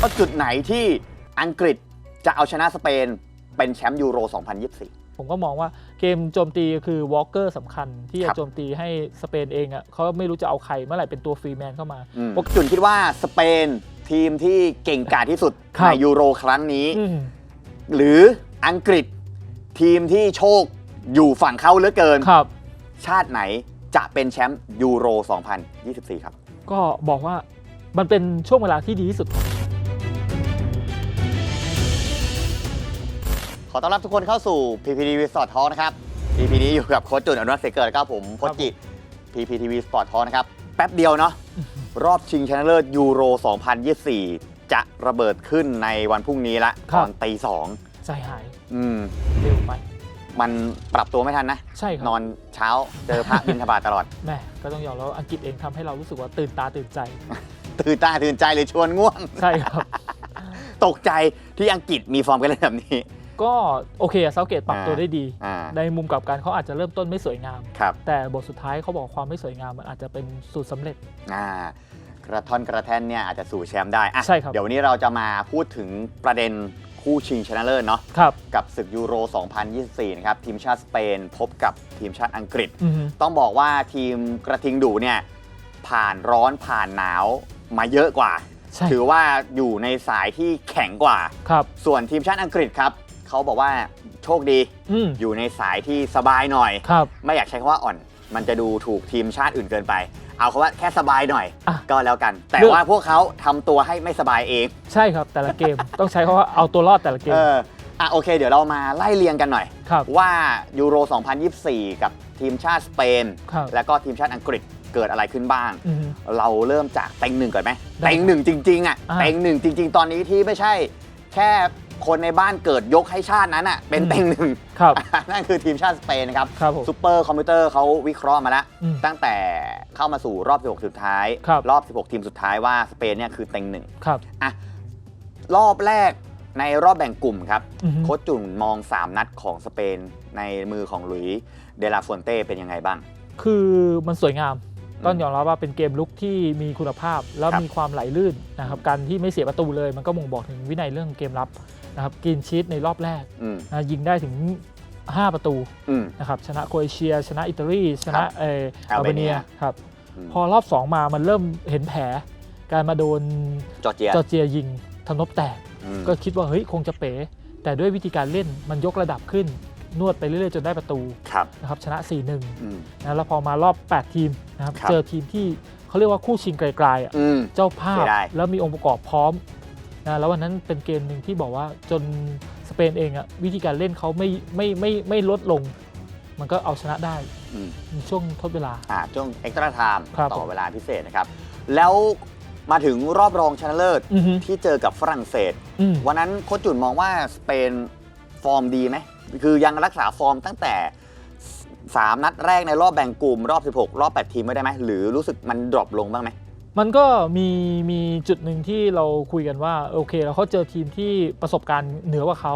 ว่าจุดไหนที่อังกฤษจะเอาชนะสเปนเป็นแชมป์ยูโร 2024 ผมก็มองว่าเกมโจมตีคือวอลเกอร์สำคัญ ที่คจะรับ โจมตีให้สเปนเองอะเขาไม่รู้จะเอาใครเมื่อไหร่เป็นตัวฟรีแมนเข้ามา อืมพวกจุนคิดว่าสเปนทีมที่เก่งกาจที่สุดครับ ในยูโรครั้งนี้ อืม หรืออังกฤษทีมที่โชคอยู่ฝั่งเขาเหลือเกิน ครับ ชาติไหนจะเป็นแชมป์ยูโร 2024 ครับ ก็บอกว่ามันเป็นช่วงเวลาที่ดีที่สุดขอ ต้อนรับทุกคนเข้าสู่ PPTV Sport Talk นะครับ EP นี้อยู่กับโค้ชจุนอนุรักษ์เสกเกิดครับผมโค้ชจิ PPTV Sport Talk นะครับ แป๊บเดียวเนาะรอบชิงชนะเลิศยูโร 2024 จะระเบิดขึ้นในวันพรุ่งนี้ละครัตบอนตีสองใจหายอืม เร็วไป มันปรับตัวไม่ทันนะ ใช่ครับ นอนเช้าเจอพระ บินทบาทตลอด แม่ก็ต้องยอมแล้วาอังกฤษเองทำให้เรารู้สึกว่าตื่นตาตื่นใจ ตื่นตาตื่นใจเลยชวนง่วง ใช่ครับ ตกใจที่อังกฤษมีฟอร์มกันเล่นแบบนี้ ก็โอเคเซาเกตปรับตัวได้ดี อ่าในมุมกลับกันเขาอาจจะเริ่มต้นไม่สวยงาม ครับแต่บทสุดท้ายเขาบอกความไม่สวยงามมันอาจจะเป็นสูตรสำเร็จ อ่ากระท่อนกระแท่นเนี่ยอาจจะสู่แชมป์ได้อะใช่ครับ เดี๋ยววันนี้เราจะมาพูดถึงประเด็นคู่ชิงชนะเลิศเนาะครับกับศึกยูโร 2024 นะครับ ทีมชาติสเปนพบกับทีมชาติอังกฤษ อือฮึต้องบอกว่าทีมกระทิงดูเนี่ยผ่านร้อนผ่านหนาวมาเยอะกว่า ใช่ถือว่าอยู่ในสายที่แข็งกว่า ครับ ส่วนทีมชาติอังกฤษครับ เขาบอกว่าโชคดีอืมอยู่ในสายที่สบายหน่อย ครับ ไม่อยากใช้คำว่าอ่อน มันจะดูถูกทีมชาติอื่นเกินไป เอาคำว่าแค่สบายหน่อย อะ ก็แล้วกัน แต่เลือกว่าพวกเขาทำตัวให้ไม่สบายเอง ใช่ครับแต่ละเกม ต้องใช้คำว่าเอาตัวรอดแต่ละเกมเอออะโอเค เดี๋ยวเรามาไล่เรียงกันหน่อย ครับ ว่ายูโร 2024 กับทีมชาติสเปน ครับ แล้วก็ทีมชาติอังกฤษเกิดอะไรขึ้นบ้าง อือฮึเราเริ่มจากเต็งหนึ่งก่อนไหมได้เต็งหนึ่งจริงๆอะอ่า เต็งหนึ่งจริง ๆ ตอนนี้ที่ไม่ใช่แค่ คนในบ้านเกิดยกให้ชาตินั้นอะเป็นอืมเต็งหนึ่งครับนั่นคือทีมชาติสเปนนะครับครับผมซูเปอร์คอมพิวเตอร์เขาวิเคราะห์มาแล้ว อืมตั้งแต่เข้ามาสู่รอบ 16 สุดท้ายครับรอบ 16 ทีมสุดท้ายว่าสเปนเนี่ยคือเต็งหนึ่งครับ อะรอบแรกในรอบแบ่งกลุ่มครับอือฮึ โค้ชจุ่นมอง 3 นัดของสเปนในมือของหลุยส์เดลาฟอนเต้เป็นยังไงบ้าง คือมันสวยงามมต้องยอมรับว่าเป็นเกมลุกที่มีคุณภาพแล้วครับ มีความไหลลื่นนะครับการที่ไม่เสียประตูเลย มันก็บ่งบอกถึงวินัยเรื่องเกมรับ นะครับกินชีตในรอบแรกอืมนะยิงได้ถึง 5 ประตูอืม นะครับชนะโครเอเชีย ชนะอิตาลีชนะเอออัอัลลเบเบเนีเนียยครับอืมพอรอบ 2 มามันเริ่มเห็นแผล การมาโดนจอร์เจียจอร์เจียยิงทำนบแตก อืมก็คิดว่าเฮ้ยคงจะเป๋ แต่ด้วยวิธีการเล่นมันยกระดับขึ้น นวดไปเรื่อยๆ จนได้ประตูครับนะครับชนะ 4-1อืมนะแล้วพอมารอบ 8 ทีมนะครับครับ เจอทีมที่เขาเรียกว่าคู่ชิงไกลๆอะอืม เจ้าภาพ เสียดายแล้วมีองค์ประกอบพร้อม นะแล้ววันนั้นเป็นเกมหนึ่งที่บอกว่าจนสเปนเองอะวิธีการเล่นเขาไม่ไม่ไม่ไม่ลดลง มันก็เอาชนะได้อืมในช่วงทดเวลา อ่าช่วงเอ็กซ์ตร้าไทม์ครับ ต่ผอมเวลาพิเศษนะครับ แล้วมาถึงรอบรองชนะเลิศอือฮึที่เจอกับฝรั่งเศส อืม วันนั้นโค้ชจุนมองว่าสเปนฟอร์มดีไหม คือยังรักษาฟอร์มตั้งแต่ 3 นัดแรกในรอบแบ่งกลุ่ม รอบ 16 รอบ 8 ทีมไม่ได้ไหม หรือรู้สึกมันดรอปลงบ้างไหม มันก็มีมีจุดหนึ่งที่เราคุยกันว่าโอเคแล้วเขาเจอทีมที่ประสบการณ์เหนือกว่าเขา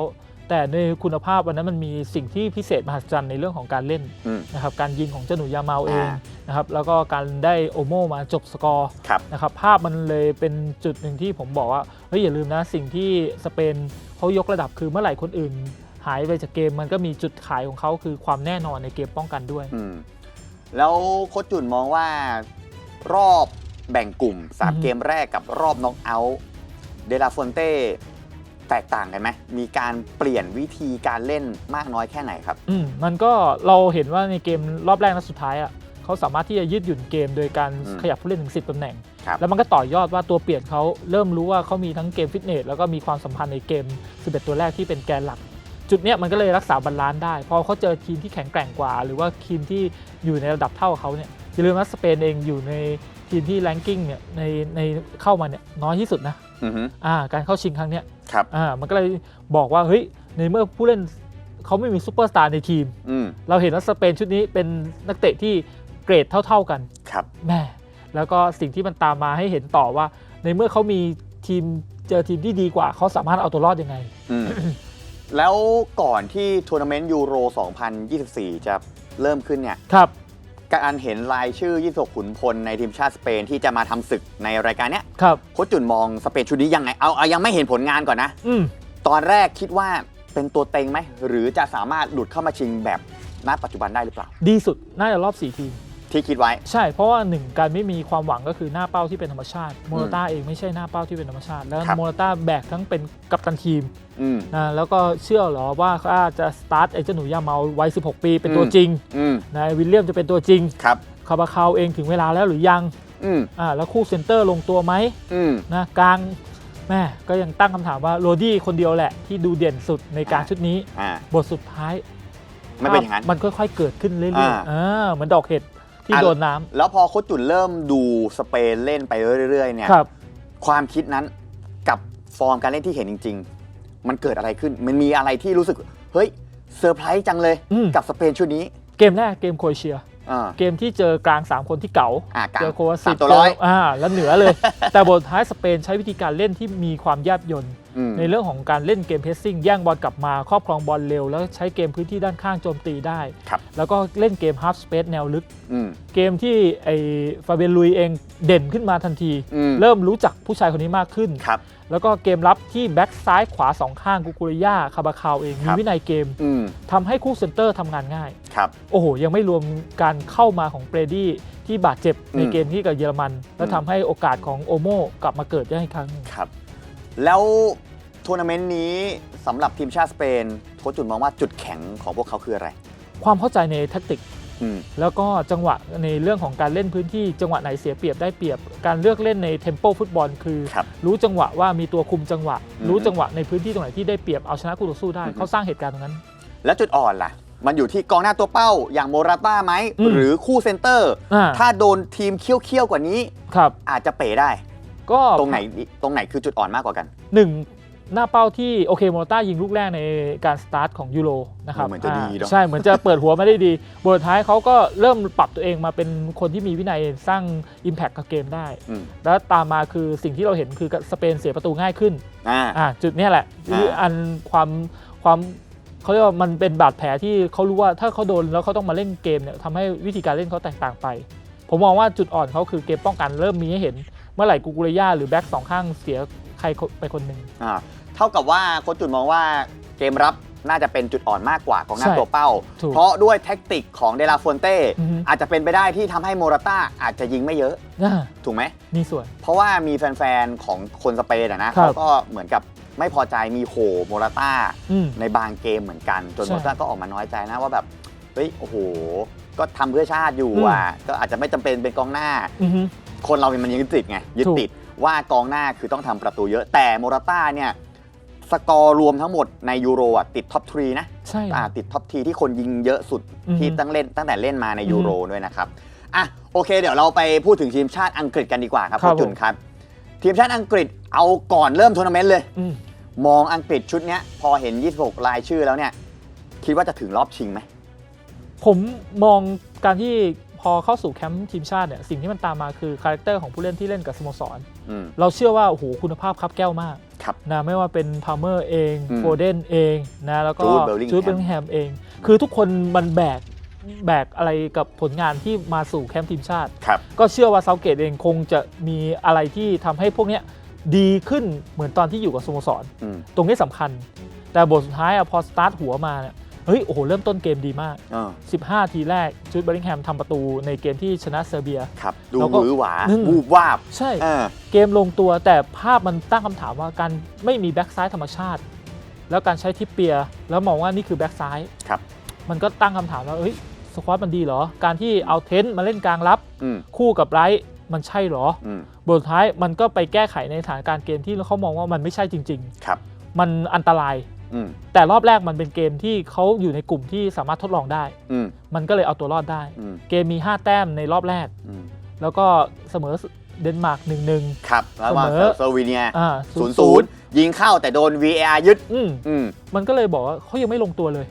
แต่ในคุณภาพวันนั้นมันมีสิ่งที่พิเศษมหัศจรรย์ในเรื่องของการเล่นอืม นะครับการยิงของเจ้าหนูยาเมาเองอ่า นะครับแล้วก็การได้โอโมมาจบสกอร์ ครับ นะครับภาพมันเลยเป็นจุดหนึ่งที่ผมบอกว่าเฮ้ยอย่าลืมนะสิ่งที่สเปนเขายกระดับคือเมื่อไหร่คนอื่น หายไปจากเกมมันก็มีจุดขายของเขาคือความแน่นอนในเกมป้องกันด้วย อืมแล้วโค้ชจุนมองว่ารอบ แบ่งกลุ่มอือฮึ3เกมแรกกับรอบน็อกเอาท์เดลาฟอนเต้แตกต่างกันไหมมีการเปลี่ยนวิธีการเล่นมากน้อยแค่ไหนครับ อืมมันก็เราเห็นว่าในเกมรอบแรกนัดสุดท้ายอะเขาสามารถที่จะยืดหยุ่นเกมโดยการอืมขยับผู้เล่นถึง 10ตำแหน่ง ครับแล้วมันก็ต่อยอดว่าตัวเปลี่ยนเขาเริ่มรู้ว่าเขามีทั้งเกมฟิตเนสแล้วก็มีความสัมพันธ์ในเกม 11 ตัวแรกที่เป็นแกนหลัก จุดเนี้ยมันก็เลยรักษาบาลานซ์ได้ พอเขาเจอทีมที่แข็งแกร่งกว่า หรือว่าทีมที่อยู่ในระดับเท่ากับเขาเนี่ยอย่าลืมว่าสเปนเองอยู่ใน ทีมที่แรงกิ้งเนี่ยในในเข้ามาเนี่ยน้อยที่สุดนะอือฮึอ่าการเข้าชิงครั้งเนี้ยครับ อ่ามันก็เลยบอกว่าเฮ้ยในเมื่อผู้เล่นเขาไม่มีซูเปอร์สตาร์ในทีม อืมเราเห็นว่าสเปนชุดนี้เป็นนักเตะที่เกรดเท่า ๆกันครับแม่แล้วก็สิ่งที่มันตามมาให้เห็นต่อว่า ในเมื่อเขามีทีมเจอทีมที่ดีกว่าเขาสามารถเอาตัวรอดยังไง อืม แล้วก่อนที่ทัวร์นาเมนต์ยูโร 2024 จะเริ่มขึ้นเนี่ย ครับ การเห็นรายชื่อยี่สกขุนพลในทีมชาติสเปนที่จะมาทำศึกในรายการเนี้ยครับ โค้ชจุนมองสเปนชุดนี้ยังไงเอาเอายังไม่เห็นผลงานก่อนนะ อืม ตอนแรกคิดว่าเป็นตัวเต็งไหม หรือจะสามารถหลุดเข้ามาชิงแบบณปัจจุบันได้หรือเปล่า ดีสุดน่าจะรอบ 4 ทีม ที่คิดไว้ ใช่เพราะว่าหนึ่งการไม่มีความหวังก็คือหน้าเป้าที่เป็นธรรมชาติโมราต้าเองไม่ใช่หน้าเป้าที่เป็นธรรมชาติ แล้วครับโมราต้าแบกทั้งเป็นกัปตันทีมอืม นะแล้วก็เชื่อเหรอว่าเขาอาจจะสตาร์ทไอ้เจ้าหนูยาเมาวัย16 ปีเป็นตัวอืม จริงอืมนายวิลเลียมจะเป็นตัวจริงครับคาบาคาวเองถึงเวลาแล้วหรือยังอืมอ่าแล้วคู่เซนเตอร์ลงตัวไหมอืม นะกลางแม่ก็ยังตั้งคำถามว่าโรดี้คนเดียวแหละที่ดูเด่นสุดในการอ่า ชุดนี้ อ่าบทสุดท้ายไม่เป็นอย่างนั้น มันค่อยๆเกิดขึ้นเรื่อยอ่าๆอ่าเหมือนดอกเห็ด ที่อะโดนน้ำแล้วพอโค้ชจุนเริ่มดูสเปนเล่นไปเรื่อยๆเนี่ยครับความคิดนั้นกับฟอร์มการเล่นที่เห็นจริง ๆ มันเกิดอะไรขึ้น มันมีอะไรที่รู้สึก เฮ้ยเซอร์ไพรส์จังเลยอืมกับสเปนชุดนี้ เกมแรกเกมโครเอเชียอ่าเกมที่เจอกลาง 3 คนที่เก๋าอ่ากลางเจอโควาสาสิมตัวร้อยเจอ่าแล้วเหนือเลย แต่บทท้ายสเปนใช้วิธีการเล่นที่มีความแยบยนต์อืม ในเรื่องของการเล่นเกมเพสซิ่งแย่งบอลกลับมาครอบครองบอลเร็ว แล้วใช้เกมพื้นที่ด้านข้างโจมตีได้ครับแล้วก็เล่นเกมฮาร์ฟสเปซแนวลึกอืมเกมที่ไอ้ฟาเบียนลุยเองเด่นขึ้นมาทันทีอืมเริ่มรู้จักผู้ชายคนนี้มากขึ้นครับแล้วก็เกมรับที่แบ็กซ้ายขวาสองข้างกุกุริยาคาบาคาวเองคมีรับวินัยเกมอืมทำให้คู่เซนเตอร์ทำงานง่ายครับโอ้โห ยังไม่รวมการเข้ามาของเบรดี้ที่บาดเจ็บในอืมเกมที่กับเยอรมัน แล้วอืมทำให้โอกาสของโอโมกลับมาเกิดได้อีกครั้งหนึ่งครับ แล้วทัวร์นาเมนต์นี้สำหรับทีมชาติสเปนโค้ชจุนมองว่าจุดแข็งของพวกเขาคืออะไร ความเข้าใจในแทคติก อืม แล้วก็จังหวะในเรื่องของการเล่นพื้นที่จังหวะไหนเสียเปรียบได้เปรียบ การเลือกเล่นในเทมโปฟุตบอลคือครับรู้จังหวะว่ามีตัวคุมจังหวะ อืมรู้จังหวะในพื้นที่ตรงไหนที่ได้เปรียบเอาชนะคู่ต่อสู้ได้อืม เขาสร้างเหตุการณ์ตรงนั้น แล้วจุดอ่อนล่ะ มันอยู่ที่กองหน้าตัวเป้าอย่างโมราต้าไหม อืม หรือคู่เซนเตอร์ อ่าถ้าโดนทีมเคี้ยวๆกว่านี้ ครับอาจจะเป๋ได้ ก็ตรงไหนตรงไหนคือจุดอ่อนมากกว่ากันหนึ่งหน้าเป้าที่โอเคโมราต้ายิงลูกแรกในการสตาร์ทของยูโรนะครับเหมือนจะดีเนอะาใช่เหมือนจะเปิดหัวไม่ได้ดีบทท้ายเขาก็เริ่มปรับตัวเองมาเป็นคนที่มีวินัยสร้าง Impact กับเกมได้อืมแล้วตามมาคือสิ่งที่เราเห็นคือสเปนเสียประตูง่ายขึ้นอ่าอ่าจุดเนี้ยแหละอ่าที่อันความความเขาเรียกว่ามันเป็นบาดแผลที่เขารู้ว่าถ้าเขาโดนแล้วเขาต้องมาเล่นเกมเนี่ยทำให้วิธีการเล่นเขาแตกต่างไป ผมมองว่าจุดอ่อนเขาคือเกมป้องกันเริ่มมีให้เห็น เมื่อไหร่กูกุเรย่าหรือแบ็กสองข้างเสียใครไปคนหนึ่งอ่าเท่ากับว่าโค้ชจุนมองว่าเกมรับน่าจะเป็นจุดอ่อนมากกว่ากองหน้าใช่ตัวเป้าถูกเพราะด้วยแท็กติกของเดลาฟอนเต้อือฮึอาจจะเป็นไปได้ที่ทำให้โมราต้าอาจจะยิงไม่เยอะอ่าถูกไหมมีส่วน เพราะว่ามีแฟนๆ ของคนสเปนอะนะครับเขาก็เหมือนกับไม่พอใจมีโหโมราต้าอืมในบางเกมเหมือนกัน จนใช่โมราต้าก็ออกมาน้อยใจนะว่าแบบเฮ้ยโอ้โห ก็ทำเพื่อชาติอยู่อะก็อาจจะไม่จำเป็นเป็นกองหน้าอือฮึ คนเรามันยึดติดไงยึดถูกติดว่ากองหน้าคือต้องทำประตูเยอะ แต่โมราต้าเนี่ยสกอร์รวมทั้งหมดในยูโรอะติดท็อปทรีนะใช่อ่าติดท็อปทีที่คนยิงเยอะสุดอือฮึที่ตั้งเล่นตั้งแต่เล่นมาในอือฮึยูโรด้วยนะครับอะโอเค เดี๋ยวเราไปพูดถึงทีมชาติอังกฤษกันดีกว่าครับครับณจุนครับ ทีมชาติอังกฤษเอาก่อนเริ่มทัวร์นาเมนต์เลยอืมมองอังกฤษชุดเนี้ยพอเห็น 26 รายชื่อแล้วเนี่ย คิดว่าจะถึงรอบชิงไหม ผมมองการที่พ อเข้าสู่แคมป์ทีมชาติเนี่ยสิ่งที่มันตามมาคือคาแรคเตอร์ของผู้เล่นที่เล่นกับสโมสรอืมเราเชื่อว่าโอ้โหคุณภาพครับแก้วมากครับนะไม่ว่าเป็นพา l เมอร์เองอืมโฟเดนเองนะแล้วก็ Jude Bellingham จูดเบลลิงแฮมเอง คือทุกคนมันแบกแบกอะไรกับผลงานที่มาสู่แคมป์ทีมชาติครับก็เชื่อว่าเซาเกตเองคงจะมีอะไรที่ทำให้พวกเนี้ยดีขึ้นเหมือนตอนที่อยู่กับสโมสรอืมตรงนี้สำคัญ แต่บทสุดท้ายอะพอสตาร์ทหัวมาเนี่ย เฮ้ย โอ้โห เริ่มต้นเกมดีมาก อ่า15 ทีแรกจูดเบลลิงแฮมทำประตูในเกมที่ชนะเซอร์เบีย ครับ ดูแล้วก็หวือหวาอืมวูบวาบใช่ อ่า เกมลงตัวแต่ภาพมันตั้งคำถามว่าการไม่มีแบ็กซ้ายธรรมชาติ แล้วการใช้ทิปเปียร์แล้วมองว่านี่คือแบ็กซ้ายครับ มันก็ตั้งคำถามว่าเฮ้ยสควอตมันดีเหรอ การที่เอาเทนต์มาเล่นกลางรับ อืมคู่กับไรท์มันใช่เหรอ อืมบทสุดท้ายมันก็ไปแก้ไขในสถานการณ์เกมที่เขามองว่ามันไม่ใช่จริง ครับ ๆ มันอันตรายอืม แต่รอบแรกมันเป็นเกมที่เขาอยู่ในกลุ่มที่สามารถทดลองได้อืมมันก็เลยเอาตัวรอดได้อืมเกมมี 5 แต้มในรอบแรกอืมแล้วก็เสมอเดนมาร์กหนึ่งหนึ่งครับแล้วว่าเสมอเซอร์วีเนียอ่าศูนย์ศูนย์ยิงเข้าแต่โดน VAR ยึดอืมอืมมันก็เลยบอกว่าเขายังไม่ลงตัวเลย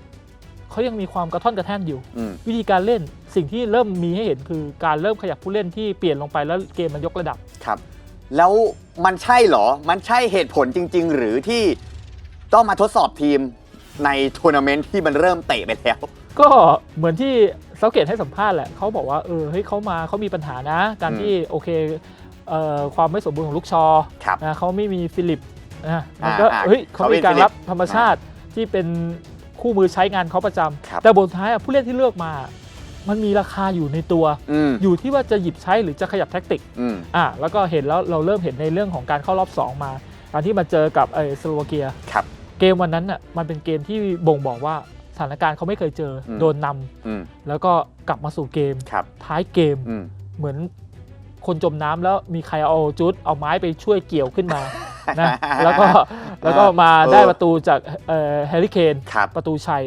เขายังมีความกระท่อนกระแท่นอยู่อืมวิธีการเล่นสิ่งที่เริ่มมีให้เห็นคือการเริ่มขยับผู้เล่นที่เปลี่ยนลงไปแล้วเกมมันยกระดับครับ แล้วมันใช่เหรอ มันใช่เหตุผลจริง ๆ หรือที่ ต้องมาทดสอบทีมในทัวร์นาเมนต์ที่มันเริ่มเตะไปแล้ว ก็เหมือนที่เซาเกตให้สัมภาษณ์แหละเขาบอกว่าเออเฮ้ยเขามาเขามีปัญหานะ การอืมที่โอเคเอ่อความไม่สมบูรณ์ของลูกชอครับนะเขาไม่มีฟิลิปนะมันก็อ่าเฮ้ยเขาเขามีมีการฟิลิปรับธรรมชาติที่เป็นคู่มือใช้งานเขาประจำครับ แต่บทท้ายอะผู้เล่นที่เลือกมา มันมีราคาอยู่ในตัว อืมอยู่ที่ว่าจะหยิบใช้หรือจะขยับแท็กติก อืมอะแล้วก็เห็นแล้วเราเริ่มเห็นในเรื่องของการเข้ารอบ 2 มาการที่มาเจอกับไอ้สโลวาเกีย ครับ เกมวันนั้นน่ะมันเป็นเกมที่บ่งบอกว่าสถานการณ์เขาไม่เคยเจออม โดนนำอืม แล้วก็กลับมาสู่เกม ครับ ท้ายเกมอืม เหมือนคนจมน้ำแล้วมีใครเอาจุดเอาไม้ไปช่วยเกี่ยวขึ้นมา นะแล้วก็แล้วก็มาเออ ได้ประตูจากแฮร์รี่เคน ครับ ประตูชัย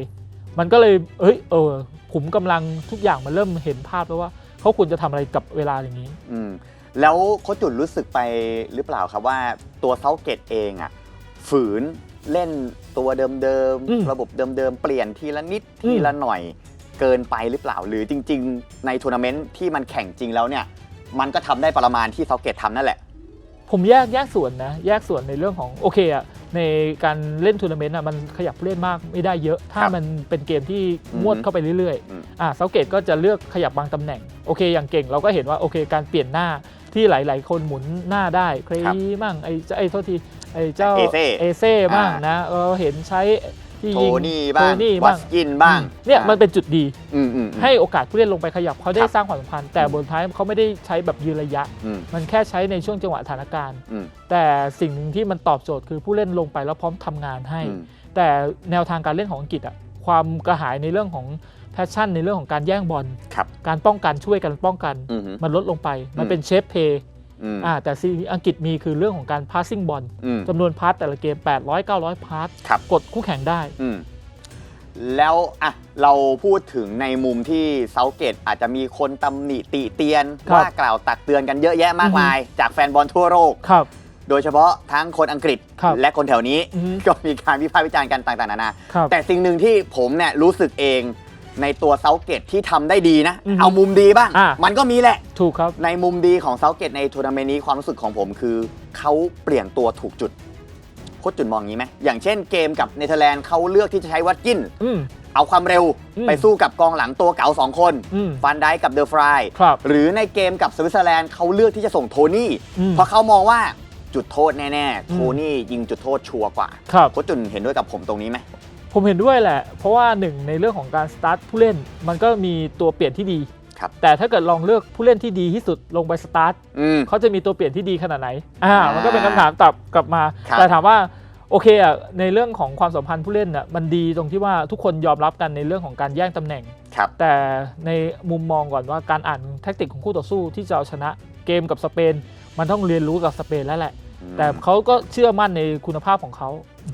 มันก็เลย เอ้ย เออขุมกำลังทุกอย่างมันเริ่มเห็นภาพแล้วว่า เขาควรจะทำอะไรกับเวลาอย่างนี้ อืม แล้วโค้ชจุดรู้สึกไปหรือเปล่าครับว่าตัวเซาเกตเองอะฝืน เล่นตัวเดิมอืม ๆ ระบบเดิมๆ เปลี่ยนทีละนิดอืมทีละหน่อยเกินไปหรือเปล่า หรือจริง ๆ ในทัวร์นาเมนต์ที่มันแข่งจริงแล้วเนี่ย มันก็ทำได้ประมาณที่เซาเกตทำนั่นแหละ ผมแยกแยกส่วนนะ แยกส่วนในเรื่องของโอเคอะในการเล่นทัวร์นาเมนต์อะมันขยับผู้เล่นมากไม่ได้เยอะ ถ้าครับมันเป็นเกมที่อืมมวดเข้าไปเรื่อยอืม ๆอ่าเซาเกตก็จะเลือกขยับบางตำแหน่งโอเค อย่างเก่งเราก็เห็นว่าโอเค การเปลี่ยนหน้าที่หลาย ๆ คนหมุนหน้าได้เครครับยีมั่งไอ้เจ้าไอ้โทษที ไอ้เจ้าเอเซ่เอเซ่บ้างอ่านนะเออเห็นใช้ที่โทยิงนี่บ้างโทนี่วับ้างสกินบ้างเนี่ยมันเป็นจุดดี อืมอืมอืม ให้โอกาสผู้เล่นลงไปขยับเขาได้ครับ สร้างความสัมพันธ์แต่บนท้ายเขาไม่ได้ใช้แบบยืนระยะ อืมมันแค่ใช้ในช่วงจังหวะสถานการณ์ อืมแต่สิ่งหนึ่งที่มันตอบโจทย์คือผู้เล่นลงไปแล้วพร้อมทำงานให้ อืม แต่แนวทางการเล่นของอังกฤษอะความกระหายในเรื่องของแพชชั่นในเรื่องของการแย่งบอลครับ การป้องกันช่วยกันป้องกัน อืม มันลดลงไป มันอืมเป็นเชฟเพย์ อืมอ่าแต่สิ่งที่อังกฤษมีคือเรื่องของการพาสซิ่งบอลอืมจำนวนพาสแต่ละเกม 800 900 พาสครับกดคู่แข่งได้อืมแล้วอะเราพูดถึงในมุมที่เซาเกตอาจจะมีคนตำหนิติเตียนครับว่ากล่าวตักเตือนกันเยอะแยะมากอือฮึมาย จากแฟนบอลทั่วโลกครับ โดยเฉพาะทั้งคนอังกฤษครับและคนแถวนี้อือฮึก็มีการวิพากษ์วิจารณ์กันต่างๆนานาครับแต่สิ่งหนึ่งที่ผมเนี่ยรู้สึกเอง ในตัวเซาเกตที่ทำได้ดีนะ อือฮึเอามุมดีบ้าง อะมันก็มีแหละ ถูกครับ ในมุมดีของเซาเกตในทัวร์นาเมนต์นี้ความรู้สึกของผมคือเขาเปลี่ยนตัวถูกจุดโคชจุดมองอย่างนี้ไหมอย่างเช่นเกมกับเนเธอร์แลนด์เขาเลือกที่จะใช้วัตกิน อืม เอาความเร็วอืม ไปสู้กับกองหลังตัวเก๋าสองคน อืม ฟันไดกับเดอะฟราย ครับ หรือในเกมกับสวิตเซอร์แลนด์เขาเลือกที่จะส่งโทนี่ อืม เพราะเขามองว่าจุดโทษแน่ๆอืมโทนี่ยิงจุดโทษชัวร์กว่าครับ โคชจุนเห็นด้วยกับผมตรงนี้ไหม ผมเห็นด้วยแหละ เพราะว่าหนึ่งในเรื่องของการสตาร์ทผู้เล่น มันก็มีตัวเปลี่ยนที่ดีครับแต่ถ้าเกิดลองเลือกผู้เล่นที่ดีที่สุดลงไปสตาร์ทอืม เขาจะมีตัวเปลี่ยนที่ดีขนาดไหนอ่าอ่ามัมันก็เป็นคำถามตอบกลับมา ครับ แต่ถามว่าโอเคอะในเรื่องของความสัมพันธ์ผู้เล่นอะมันดีตรงที่ว่าทุกคนยอมรับกันในเรื่องของการแย่งตำแหน่ง ครับ แต่ในมุมมองก่อนว่าการอ่านแทคติกของคู่ต่อสู้ที่จะเอาชนะเกมกับสเปน มันต้องเรียนรู้กับสเปนแล้วแหละ แต่เขาก็เชื่อมั่นในคุณภาพของเขา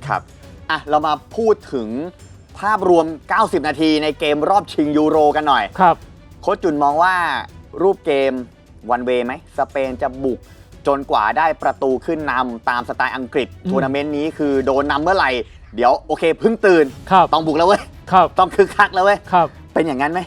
ครับ อะเรามาพูดถึงภาพรวม 90 นาทีในเกมรอบชิงยูโรกันหน่อย ครับ โค้ชจุนมองว่ารูปเกมวันเวไหมสเปนจะบุกจนกว่าได้ประตูขึ้นนำตามสไตล์อังกฤษอืม ทัวร์นาเมนต์นี้คือโดนนำเมื่อไหร่ เดี๋ยวโอเคเพิ่งตื่น ครับ ต้องบุกแล้วเว้ย ครับ ต้องคึกคักแล้วเว้ย ครับ เป็นอย่างนั้นไหม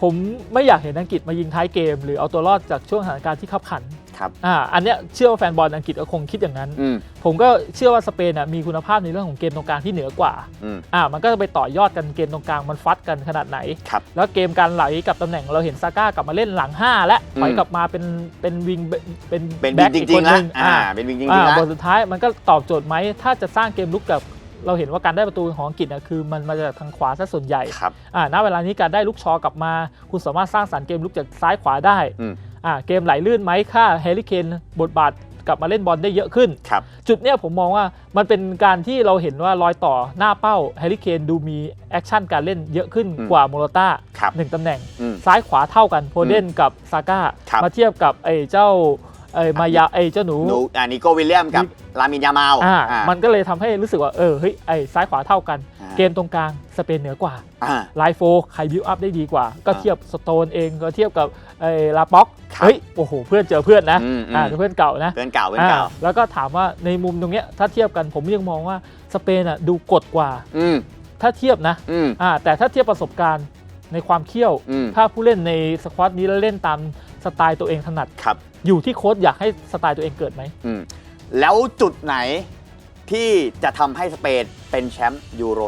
ผมไม่อยากเห็นอังกฤษมายิงท้ายเกม หรือเอาตัวรอดจากช่วงสถานการณ์ที่ขับขัน ครับอ่าอันเนี้ยเชื่อว่าแฟนบอลอังกฤษก็คงคิดอย่างนั้น อืม ผมก็เชื่อว่าสเปนอะมีคุณภาพในเรื่องของเกมตรงกลางที่เหนือกว่าอืม อ่า มันก็จะไปต่อยอดกันเกมตรงกลางมันฟัดกันขนาดไหน ครับ แล้วเกมการไหลกับตำแหน่งเราเห็นซาก้ากลับมาเล่นหลัง 5 และถอยอืม กลับมาเป็นเป็นวิงเป็นเป็นวิแบ็งกจอีกริคงนๆหแล้นึวงอ่า อ่าเป็นวิงจริงอ่าๆแล้วบทสุดท้ายมันก็ตอบโจทย์ไหม ถ้าจะสร้างเกมลุกกับ เราเห็นว่าการได้ประตูของอังกฤษนะคือมันมาจากทางขวาซะส่วนใหญ่ครับ อ่าณเวลานี้การได้ลูกชอกลับมา คุณสามารถสร้างสรรค์เกมลุกจากซ้ายขวาได้ อืมอ่า เกมไหลลื่นไหมค่าแฮร์รี่เคนบทบาทกลับมาเล่นบอลได้เยอะขึ้นครับจุดเนี้ยผมมองว่ามันเป็นการที่เราเห็นว่ารอยต่อหน้าเป้าแฮร์รี่เคนดูมีแอคชั่นการเล่นเยอะขึ้นอืมกว่าโมโรต้าครับหนึ่งตำแหน่งอืมซ้ายขวาเท่ากันโพเดนกับซาก้าครับมาเทียบกับไอ้เจ้า ไอ้มายาไอ้เจ้าหนูนูอ่านิโกวิลเลียมกับลามินยามาลอ่าอ่า มันก็เลยทำให้รู้สึกว่าเออเฮ้ยไอ้ซ้ายขวาเท่ากัน อ่า เกมตรงกลางสเปนเหนือกว่าอ่า ไลฟ์โฟใครบิวอัพได้ดีกว่า ก็อ่าเทียบสโตนเองก็เทียบกับไอ้ลาป็อกครับเฮ้ยโอ้โหเพื่อนเจอเพื่อนนะอืมอืมอ่าเพื่อนเก่านะ เพื่อนเก่าเพื่อนเก่า อ่าแล้วก็ถามว่าในมุมตรงเนี้ยถ้าเทียบกันผมยังมองว่าสเปนอะดูกดกว่า อืมถ้าเทียบนะอืมอ่าแต่ถ้าเทียบประสบการณ์ในความเขี้ยว อืม ถ้าผู้เล่นในสควอตนี้แล้วเล่นตาม สไตล์ตัวเองถนัด ครับอยู่ที่โค้ชอยากให้สไตล์ตัวเองเกิดไหม อืมแล้วจุดไหนที่จะทำให้สเปนเป็นแชมป์ยูโร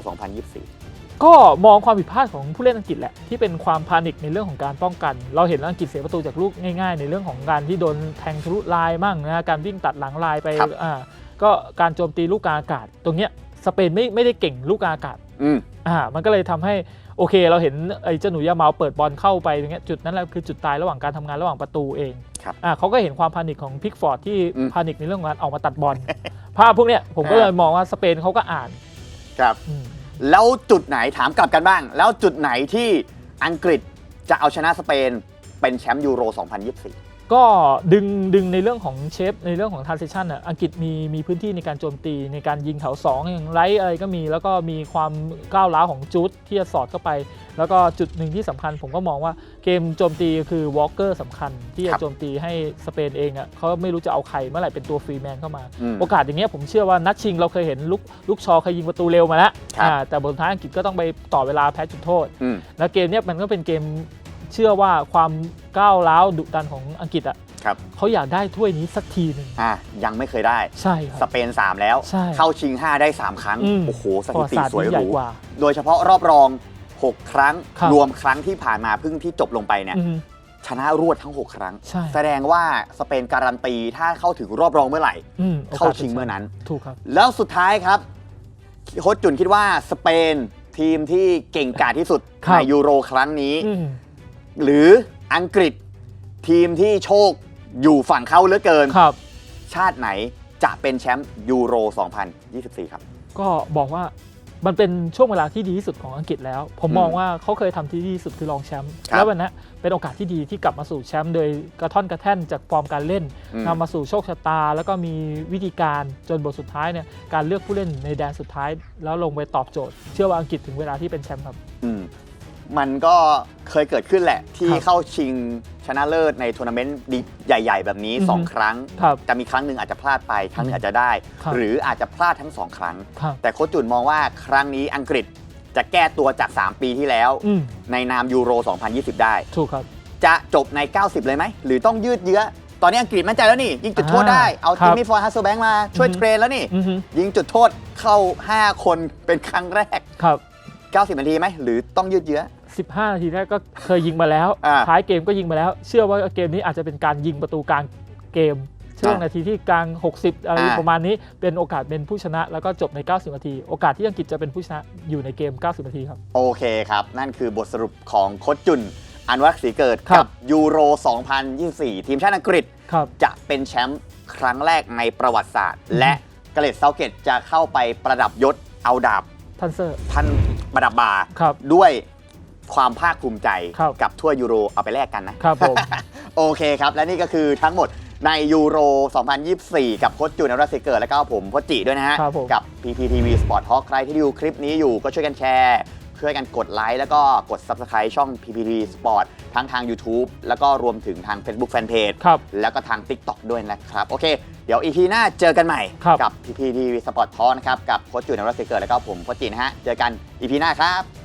2024 ก็มองความผิดพลาดของผู้เล่นอังกฤษแหละ ที่เป็นความพานิคในเรื่องของการป้องกัน เราเห็นอังกฤษเสียประตูจากลูกง่ายๆ ในเรื่องของการที่โดนแทงทะลุลายมั่งนะการวิ่งตัดหลังลายไปครับ อ่าก็การโจมตีลูกกลางอากาศ ตรงเนี้ยสเปนไม่ไม่ได้เก่งลูกกลางอากาศ อืมอ่ามันก็เลยทำให้โอเค เราเห็นไอ้เจ้าหนูยาเมาเปิดบอลเข้าไปตรงเงี้ยจุดนั้นแหละคือจุดตายระหว่างการทำงานระหว่างประตูเองครับอ่าเขาก็เห็นความพานิคของพิกฟอร์ดที่อืมพานิคในเรื่องของการออกมาตัดบอลภาพพวกเนี้ยผมก็เลยมองว่าสเปนเขาก็อ่านครับอืมแล้วจุดไหนถามกลับกันบ้าง แล้วจุดไหนที่อังกฤษจะเอาชนะสเปนเป็นแชมป์ยูโร 2024 ก็ดึงดึงในเรื่องของเชฟในเรื่องของ transition อะอังกฤษมีมีพื้นที่ในการโจมตีในการยิงแถว2อย่างไรอะไรก็มีแล้วก็มีความก้าวร้าวของจูดที่จะสอดเข้าไป แล้วก็จุดหนึ่งที่สำคัญผมก็มองว่าเกมโจมตีคือวอลเกอร์สำคัญ ที่คจะรับโจมตีให้สเปนเองอะเขาไม่รู้จะเอาใครเมื่อไหร่เป็นตัวฟรีแมนเข้ามาอืมโอกาสอย่างเงี้ยผมเชื่อว่านัดชิงเราเคยเห็นลูกลูกชอเคยยิงประตูเร็วมาแล้วครับอ่าแต่บนท้ายอังกฤษก็ต้องไปต่อเวลาแพ้จุดโทษอืมแล้วเกมเนี้ยมันก็เป็นเกม เชื่อว่าความก้าวร้าวดุดันของอังกฤษอะครับเขาอยากได้ถ้วยนี้สักทีหนึ่งอะยังไม่เคยได้ ใช่คสรับ เปน 3 แล้ว ใช่เข้าชิง 5 ได้ 3 ครั้ง อืมโอ้โหสประถิวัติติศาสตร์สวยยิ่งหใหญ่รูกว่าโดยเฉพาะรอบรอง 6 ครั้ง ครับ รวมครั้งที่ผ่านมาเพิ่งที่จบลงไปเนี่ย อืม ชนะรวดทั้ง 6 ครั้ง ใช่ แสดงว่าสเปนการันตีถ้าเข้าถึงรอบรองเมื่อไหร่ อืมเข้าชิงเมื่อนั้น ถูกครับ แล้วสุดท้ายครับโค้ชจุนคิดว่าสเปนทีมที่เก่งกาจที่สุดครับ ในยูโรครั้งนี้ อืม หรืออังกฤษทีมที่โชคอยู่ฝั่งเขาเหลือเกิน ครับ ชาติไหนจะเป็นแชมป์ยูโร 2024 ครับ ก็บอกว่ามันเป็นช่วงเวลาที่ดีที่สุดของอังกฤษแล้วผมอืมมองว่าเขาเคยทำที่ดีที่สุดคือรองแชมป์ครับแล้ววันนี้เป็นโอกาสที่ดีที่กลับมาสู่แชมป์โดยกระท่อนกระแท่นจากฟอร์มการเล่นอืม นำมาสู่โชคชะตา แล้วก็มีวิธีการจนบทสุดท้ายเนี่ยการเลือกผู้เล่นในแดนสุดท้าย แล้วลงไปตอบโจทย์ เชื่อว่าอังกฤษถึงเวลาที่เป็นแชมป์ครับ อืม มันก็เคยเกิดขึ้นแหละ ที่ครับเข้าชิงชนะเลิศในทัวร์นาเมนต์ดีใหญ่ ๆ แบบนี้ อือฮึ2 ครั้ง ครับจะมีครั้งหนึ่งอาจจะพลาดไป ครั้งหนึงอาจจะได้ ครับ หรืออาจจะพลาดทั้ง2ครั้ง ครับแต่โค้ชจุนมองว่าครั้งนี้อังกฤษจะแก้ตัวจาก 3 ปีที่แล้ว อืมในนามยูโร 2020 ได้ ถูกครับ จะจบใน 90 เลยไหม หรือต้องยืดเยื้อ ตอนนี้อังกฤษมั่นใจแล้วนี่ ยิงจุดโทษได้เอาครัจิมบมี่ฟอร์ฮัสเซอร์แบงค์มาช่วยอือฮึ เทรนแล้วนี่ อือฮึยิงจุดโทษเข้า 5 คนเป็นครั้งแรก ครับ 90 นาทีไหม หรือต้องยืดเยื้อ 15 นาทีแรกก็เคยยิงมาแล้ว อ่า ท้ายเกมก็ยิงมาแล้ว เชื่อว่าเกมนี้อาจจะเป็นการยิงประตูกลางเกม ช่วงอ่านาทีที่กลาง 60 อะไรอ่า ประมาณนี้ เป็นโอกาสเป็นผู้ชนะ แล้วก็จบใน 90 นาที โอกาสที่อังกฤษจะเป็นผู้ชนะอยู่ในเกม 90 นาทีครับ โอเคครับ นั่นคือบทสรุปของโค้ชจุน อันวัคศรีเกิดครักับยูโร 2024 ทีมชาติอังกฤษ ครับ จะเป็นแชมป์ครั้งแรกในประวัติศาสตร์และเกเรตเซาเกตจะเข้าไปประดับยศเอาดาบทันเซอร์ ท่านประดับบ่าครับ ด้วย ความภาคภูมิใจครับ กับถ้วยยูโรเอาไปแลกกันนะ ครับผม โอเคครับ และนี่ก็คือทั้งหมดในยูโร 2024 กับโค้ชจูนรัสเซเกิร์และก็ผมโค้ชจิด้วยนะฮะ ครับผม กับ PPTV Sport Talk ใครที่ดูคลิปนี้อยู่ก็ช่วยกันแชร์ ช่วยกันกดไลค์แล้วก็กด Subscribe ช่อง PPTV Sport ทั้งทาง YouTube แล้วก็รวมถึงทาง Facebook Fanpage ครับ แล้วก็ทาง TikTok ด้วยนะครับ โอเค เดี๋ยว EP หน้าเจอกันใหม่ ครับ กับ PPTV Sport Talk นะครับ กับโค้ชจูนรัสเซเกิร์แล้วก็ผมโค้ชจินะฮะ เจอกัน EP หน้าครับ